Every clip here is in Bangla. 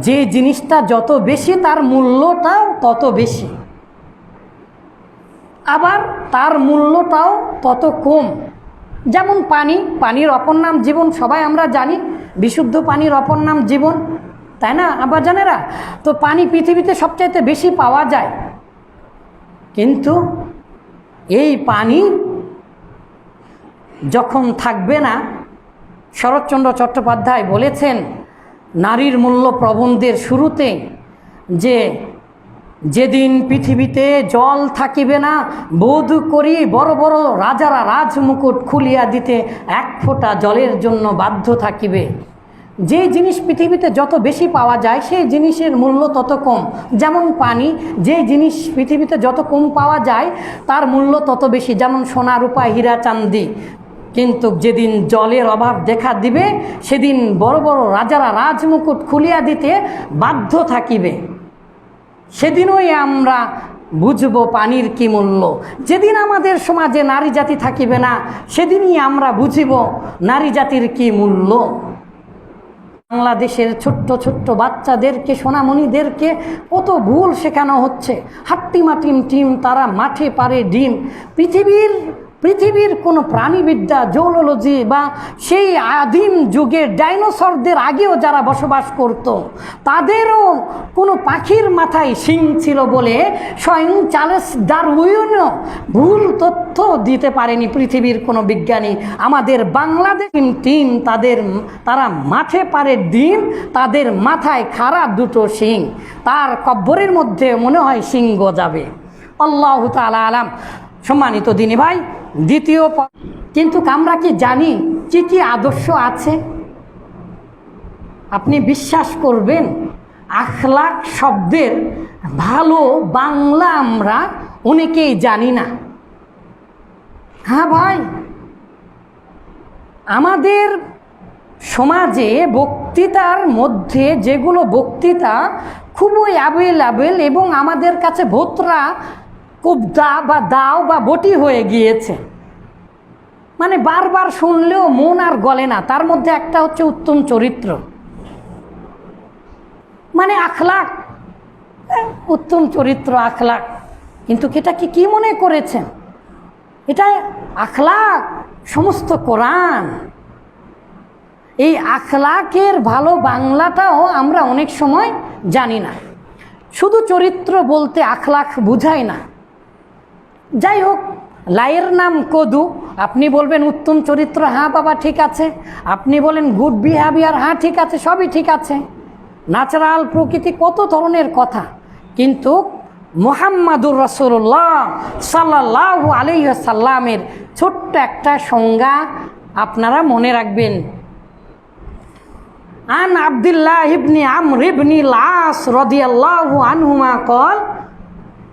যে জিনিসটা যত বেশি তার মূল্যটাও তত বেশি। আবার তার মূল্যটাও তত কম। যেমন পানি, পানির অপর নাম জীবন, সবাই আমরা জানি, বিশুদ্ধ পানির অপর নাম জীবন, তাই না আবার জানেরা তো পানি পৃথিবীতে সবচাইতে বেশি পাওয়া যায়। কিন্তু এই পানি যখন থাকবে না, শরৎচন্দ্র চট্টোপাধ্যায় বলেছেন নারীর মূল্য প্রবন্ধের শুরুতে যে যেদিন পৃথিবীতে জল থাকিবে না, বোধ করি বড় বড় রাজারা রাজমুকুট খুলিয়া দিতে এক ফোঁটা জলের জন্য বাধ্য থাকিবে। যে জিনিস পৃথিবীতে যত বেশি পাওয়া যায়, সেই জিনিসের মূল্য তত কম। যেমন পানি, যে জিনিস পৃথিবীতে যত কম পাওয়া যায়, তার মূল্য তত বেশি। যেমন সোনা রূপা হীরা চান্দি কিন্তু যেদিন জলের অভাব দেখা দিবে, সেদিন বড় বড় রাজারা রাজমুকুট খুলিয়া দিতে বাধ্য থাকিবে। সেদিনই আমরা বুঝব পানির কি মূল্য। যেদিন আমাদের সমাজে নারী জাতি থাকিবে না, সেদিনই আমরা বুঝিব নারী জাতির কি মূল্য। বাংলাদেশের ছোট্ট ছোট্ট বাচ্চাদেরকে, সোনামণিদেরকে কত ভুল শেখানো হচ্ছে। হাট্টিমাটিম টিম তারা মাঠে পারে ডিম। পৃথিবীর পৃথিবীর কোনো প্রাণীবিদ্যা জৌলজি বা সেই আদিম যুগের ডাইনোসরদের আগেও যারা বসবাস করত, তাদেরও কোনো পাখির মাথায় শিং ছিল বলে স্বয়ং চার্লস ডারউইনও ভুল তথ্য দিতে পারেনি পৃথিবীর কোনো বিজ্ঞানী। আমাদের বাংলাদেশ টিম তাদের, তারা মাঠে পারে ডিম, তাদের মাথায় খারাপ দুটো শিং, তার কব্বরের মধ্যে মনে হয় সিং গজাবে। আল্লাহ তালা আলাম। সম্মানিত দিনী ভাই দ্বিতীয় কিন্তু আমরা কি জানি কি কি আদর্শ আছে? আপনি বিশ্বাস করবেন? আখলাখ শব্দের ভালো বাংলা আমরা অনেকেই জানি না। হ্যাঁ ভাই। আমাদের সমাজে বক্তৃতার মধ্যে যেগুলো বক্তৃতা খুবই অ্যাভেলেবেল এবং আমাদের কাছে ভোতরা কুবদা বা দাও বা বটি হয়ে গিয়েছে। মানে বারবার শুনলেও মন আর গলে না। তার মধ্যে একটা হচ্ছে উত্তম চরিত্র। মানে আখলাক। উত্তম চরিত্র, আখলাক। কিন্তু এটা কি কি মনে করেছেন? এটা আখলাক, সমস্ত কোরআন। এই আখলাকের ভালো বাংলাটাও আমরা অনেক সময় জানি না। শুধু চরিত্র বলতে আখলাখ বুঝায় না। যাই হোক লাইয়ের নাম কদু। আপনি বলবেন উত্তম চরিত্র হ্যাঁ বাবা, ঠিক আছে। আপনি বলেন গুড বিহেভিয়ার হ্যাঁ ঠিক আছে, সবই ঠিক আছে। ন্যাচারাল প্রকৃতি কত ধরনের কথা। কিন্তু মোহাম্মদুর রসুল্লাহ সাল্লাহ আলহ্লামের ছোট্ট একটা সংজ্ঞা আপনারা মনে রাখবেন। আন আবদুল্লাহ ইবনি আমর ইবনি লাস রদিয়াল্লাহু আনহুমা কল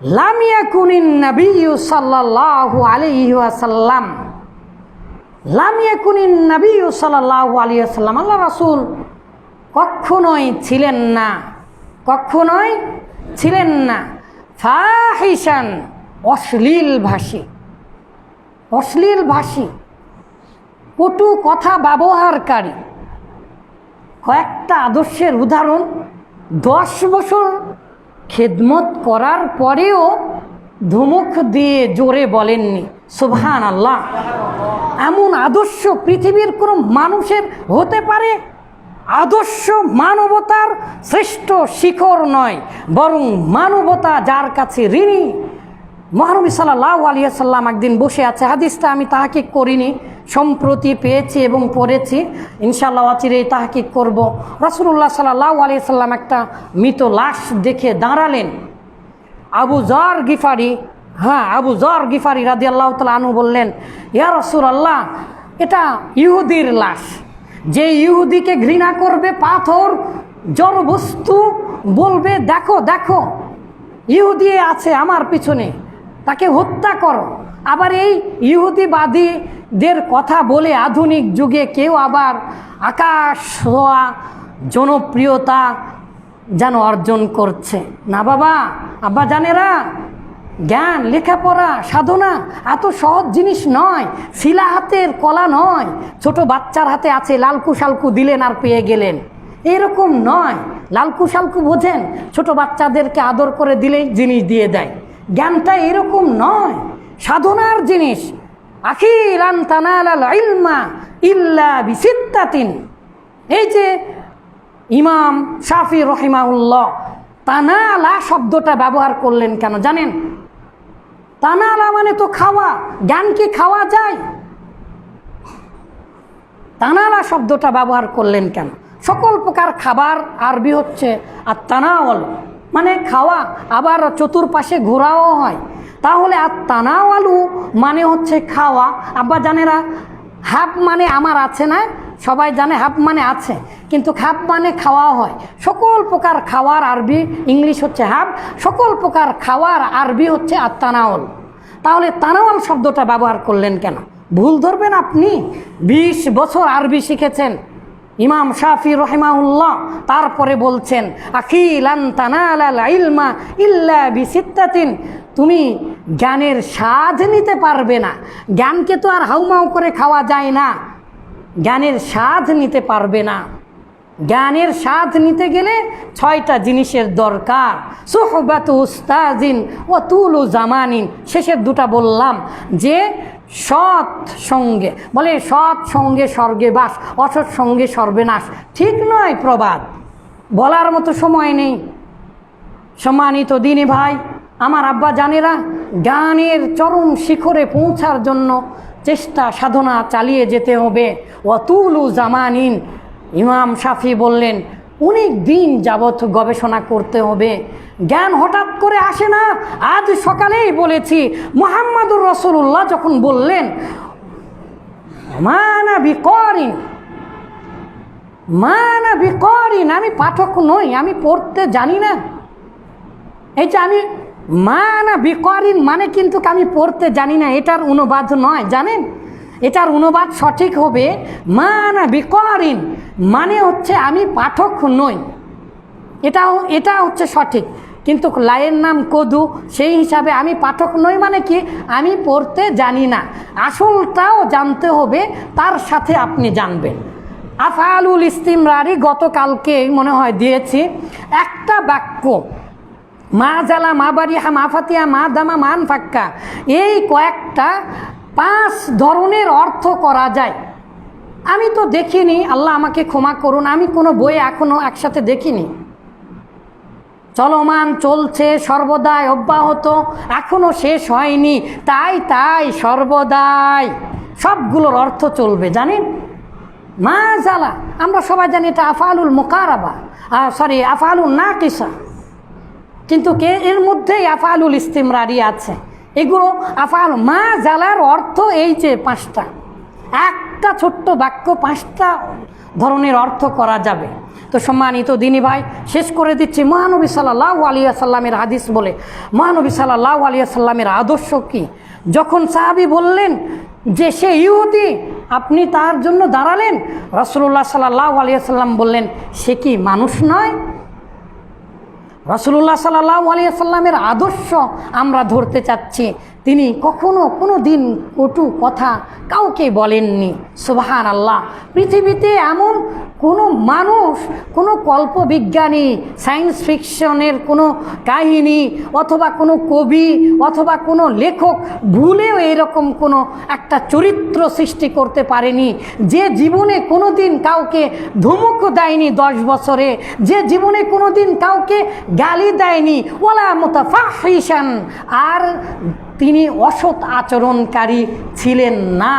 লাম ইয়াকুনিন নাবিয়্যু সাল্লাল্লাহু আলাইহি ওয়াসাল্লাম। লাম ইয়াকুনিন নাবিয়্যু সাল্লাল্লাহু আলাইহি আল্লাহ রাসূল কখনোই ছিলেন না, কখনোই ছিলেন না। ফাহিশান, অশ্লীল ভাষী অশ্লীল ভাষী, কটু কথা ব্যবহারকারী। কয়েকটা আদর্শের উদাহরণ, দশ বছর খেদমত করার পরেও ধুমুক দিয়ে জোরে বলেননি। সুভান আল্লাহ এমন আদর্শ পৃথিবীর কোনো মানুষের হতে পারে? আদর্শ মানবতার শ্রেষ্ঠ শিখর নয়, বরং মানবতা যার কাছে ঋণী মহানবী সাল্লাহ আলিয়া সাল্লাম একদিন বসে আছে, হাদিসটা আমি তাহাকিক করিনি, সম্প্রতি পেয়েছি এবং পড়েছি ইনশাল্লাহ আচিরে তাহাকিক করব। রসুল্লাহ সাল্লাহ আলিয়া সাল্লাম একটা মৃত লাশ দেখে দাঁড়ালেন। আবু জর গিফারি হ্যাঁ আবু জর গিফারি রাজি আল্লাহ আনু বললেন, ইয়া রসুল আল্লাহ এটা ইহুদির লাশ। যে ইহুদিকে ঘৃণা করবে, পাথর জড় বস্তু বলবে, দেখো দেখো, ইহুদি আছে আমার পিছনে। তাকে হত্যা করো। আবার এই ইহুদিবাদীদের কথা বলে আধুনিক যুগে কেউ আবার আকাশ হওয়া জনপ্রিয়তা যেন অর্জন করছে। না বাবা, আব্বা জানেরা, জ্ঞান, লেখাপড়া, সাধনা এত সহজ জিনিস নয়, শিলা হাতের কলা নয়, ছোট বাচ্চার হাতে আছে লালকু সালকু দিলেন আর পেয়ে গেলেন। এরকম নয়। লালকু সালকু বোঝেন, ছোট বাচ্চাদেরকে আদর করে দিলেই জিনিস দিয়ে দেয়। জ্ঞানটা এরকম নয়। সাধনার জিনিস। তানালাল ইলমা ইল্লা বিসিত্তাতিন। এই যে ইমাম শাফি রহিমাউল্লাহ তানালা শব্দটা ব্যবহার করলেন কেন জানেন? তানালা মানে তো খাওয়া। জ্ঞান কি খাওয়া যায়? তানালা শব্দটা ব্যবহার করলেন কেন? সকল প্রকার খাবার আরবি হচ্ছে আর তানাওয়াল মানে খাওয়া আবার চতুর্পাশে ঘোরাও হয়। তাহলে আর তানাওয়ালু মানে হচ্ছে খাওয়া। আব্বা জানেরা, হাফ মানে আমার আছে না? সবাই জানে হাফ মানে আছে, কিন্তু হাফ মানে খাওয়া হয়। সকল প্রকার খাওয়ার আরবি, ইংলিশ হচ্ছে হাফ, সকল প্রকার খাওয়ার আরবি হচ্ছে আর আত্মানাওয়াল তাহলে তানাওয়াল শব্দটা ব্যবহার করলেন কেন? ভুল ধরবেন আপনি? ২০ বছর আরবি শিখেছেন। ইমাম শাফি রহিমাউল্লাহ তারপরে বলছেন আখিলান তানালাল ইল্লা তুমি জ্ঞানের স্বাদ নিতে পারবে না। জ্ঞানকে তো আর হাউমাউ করে খাওয়া যায় না। জ্ঞানের স্বাদ নিতে পারবে না। জ্ঞানের স্বাদ নিতে গেলে ছয়টা জিনিসের দরকার। সোহবাত উস্তাজিন ও তুলু জামানিন। শেষের দুটা বললাম যে সৎ সঙ্গে, বলে সৎ সঙ্গে স্বর্গে বাস, অসৎ সঙ্গে সর্বনাশ ঠিক নয় প্রবাদ। বলার মতো সময় নেই। সম্মানিত দিনী ভাই, আমার আব্বা জানেরা, জ্ঞানের চরম শিখরে পৌঁছার জন্য চেষ্টা সাধনা চালিয়ে যেতে হবে। অতুলু জামানিন। ইমাম শাফি বললেন, অনেক দিন যাবৎ গবেষণা করতে হবে। জ্ঞান হঠাৎ করে আসে না। আজ সকালেই বলেছি, মোহাম্মদুর রসুল্লাহ যখন বললেন, মানা বিকরিন মানা বিকরিন, আমি পাঠক নই, আমি পড়তে জানি না। এই যে আমি মা না বিকরিন মানে কিন্তু আমি পড়তে জানি না, এটার অনুবাদ নয়, জানেন? এটার অনুবাদ সঠিক হবে মা না বিকরিন মানে হচ্ছে আমি পাঠক নই। এটাও, এটা হচ্ছে সঠিক। কিন্তু লায়ের নাম কদু, সেই হিসাবে আমি পাঠক নই মানে কি? আমি পড়তে জানি না। আসলটাও জানতে হবে, তার সাথে আপনি জানবেন। আফালুল ইস্তিমরারি গতকালকে মনে হয় দিয়েছি, একটা বাক্য, মা জালা মা বাড়িহা মা ফাতিয়া মা দামা মান ফাক্কা এই কয়েকটা পাঁচ ধরনের অর্থ করা যায়। আমি তো দেখিনি, আল্লাহ আমাকে ক্ষমা করুন, আমি কোনো বই এখনও একসাথে দেখিনি। চলমান চলছে, সর্বদাই অব্যাহত এখনও শেষ হয়নি, তাই তাই সর্বদাই। সবগুলোর অর্থ চলবে, জানেন? মা জালা, আমরা সবাই জানি এটা আফালুল মোকারাবা সরি আফালুল না কিসা কিন্তু কে, এর মধ্যেই আফালুল ইস্তিমরারি আছে। এগুলো আফাল মা জালার অর্থ এই যে পাঁচটা। একটা ছোট্ট বাক্য পাঁচটা ধরনের অর্থ করা যাবে। তো সম্মানিত দিনী ভাই, শেষ করে দিচ্ছি। মহানবী সাল্লাহ আলিয়া সাল্লামের হাদিস বলে। মহানবী সাল্লাহ আলিয়া সাল্লামের আদর্শ কি? যখন সাহাবি বললেন যে সে ইহুদি, আপনি তার জন্য দাঁড়ালেন? রসুল্লাহ সাল্লাহ আলিয়া সাল্লাম বললেন, সে কি মানুষ নয়? রসুল্লাহ সাল্লাহ আলিয়া সাল্লামের আদর্শ আমরা ধরতে চাচ্ছি। তিনি কখনো কোনো দিন কটু কথা কাউকে বলেননি। সুবাহান আল্লাহ পৃথিবীতে এমন কোনো মানুষ, কোনো কল্পবিজ্ঞানী সায়েন্স ফিকশনের কোনো কাহিনী অথবা কোনো কবি অথবা কোনো লেখক ভুলেও এরকম কোনো একটা চরিত্র সৃষ্টি করতে পারেনি। যে জীবনে কোনো দিন কাউকে ধুমুক দেয়নি দশ বছরে, যে জীবনে কোনো দিন কাউকে গালি দেয়নি। ওলা মোতাফাহিসান আর তিনি অসৎ আচরণকারী ছিলেন না।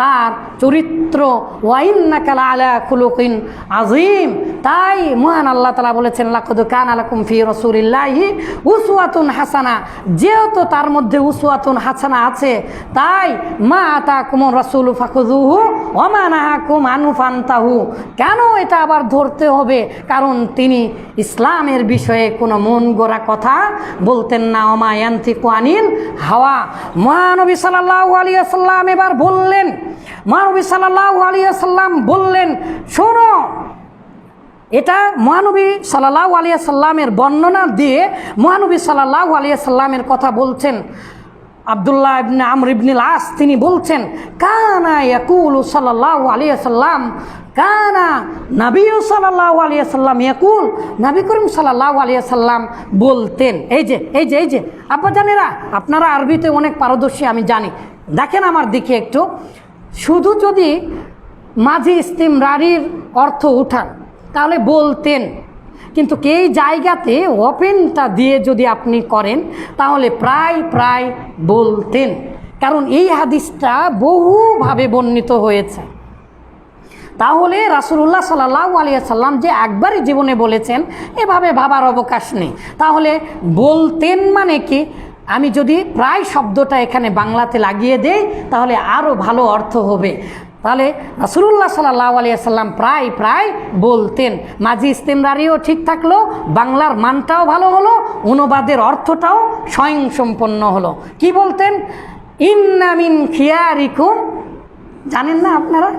তার চরিত্র, ওয়াইন্নাকাল আলা খুলুকিন আজিম তাই মহান আল্লাহ তালা বলেছেন লাখদ কান আলাকুম ফি রসুলিল্লাহি উসওয়াতুন হাসানা যেহেতু তার মধ্যে উসওয়াতুন হাসানা আছে, তাই মা আতা কুমন রসুল ফাকুজুহু ওমানাহা কুম আনু ফান্তাহু। কেন এটা আবার ধরতে হবে? কারণ তিনি ইসলামের বিষয়ে কোনো মন গোড়া কথা বলতেন না। অমায়ান্তি কোয়ানিল হাওয়া। মহানবী সাল্লাহ আলিয়া এবার বললেন, মহানবী সাল্লাহ আলিয়া বললেন, শোনো, এটা মহানবী সাল্লাহ আলিয়া সাল্লামের বর্ণনা দিয়ে মহানবী সাল্লাহ আলিয়া সাল্লামের কথা বলছেন। আবদুল্লাহ ইবনে আমর ইবনিল আস তিনি বলছেন, কানা ইয়াকুল সাল্লাহ আলিয়া সাল্লাম কানা নবী সাল্লাহ আলিয়া সাল্লাম ইয়াকুল নবী করিম সাল্লাহ আলিয়া সাল্লাম বলতেন। এই যে এই যে এই যে, আপা জানেরা, আপনারা আরবিতে অনেক পারদর্শী, আমি জানি। দেখেন আমার দিকে একটু। শুধু যদি মাঝি ইস্তিমরারির অর্থ উঠান, তাহলে বলতেন। কিন্তু এই জায়গাতে ওপেনটা দিয়ে যদি আপনি করেন, তাহলে প্রায় প্রায় বলতেন। কারণ এই হাদিসটা বহুভাবে বর্ণিত হয়েছে। তাহলে রাসুল্লাহ সাল্লাহ আলিয়া সাল্লাম যে একবারই জীবনে বলেছেন, এভাবে ভাবার অবকাশ নেই। তাহলে বলতেন মানে কি? আমি যদি প্রায় শব্দটা এখানে বাংলাতে লাগিয়ে দেই, তাহলে আরও ভালো অর্থ হবে। তাহলে রাসুল্লাহ সাল্লাহ আলিয়া সাল্লাম প্রায় প্রায় বলতেন, মাঝি ইস্তেমরারিও ঠিক থাকল, বাংলার মানটাও ভালো হলো, অনুবাদের অর্থটাও স্বয়ংসম্পন্ন হলো। কি বলতেন? ইন্নামিন খিয়ারিকুম জানেন না আপনারা?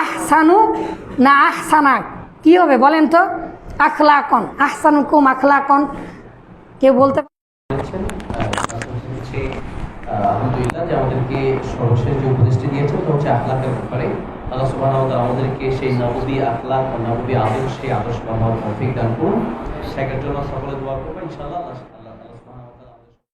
আহসানু না, আহসানা কি হবে বলেন তো? আখলাকন আহসানু কুম আখলাকন কেউ বলতে পারে? বলেছেন আহ, তারপর হচ্ছে আহ, আলহামদুলিল্লাহ যে আমাদেরকে সর্বশেষ যে উপদেশটি দিয়েছেন তা হচ্ছে আখলাকের ব্যাপারে। আল্লাহ সুবাহ আমাদেরকে সেই নবী আখলাক নবী আদর্শ, সেই আদর্শ বানানোর তৌফিক দান করুন। সেটার জন্য সকলে দোয়া করবেন, ইনশাআল্লাহ। আল্লাহ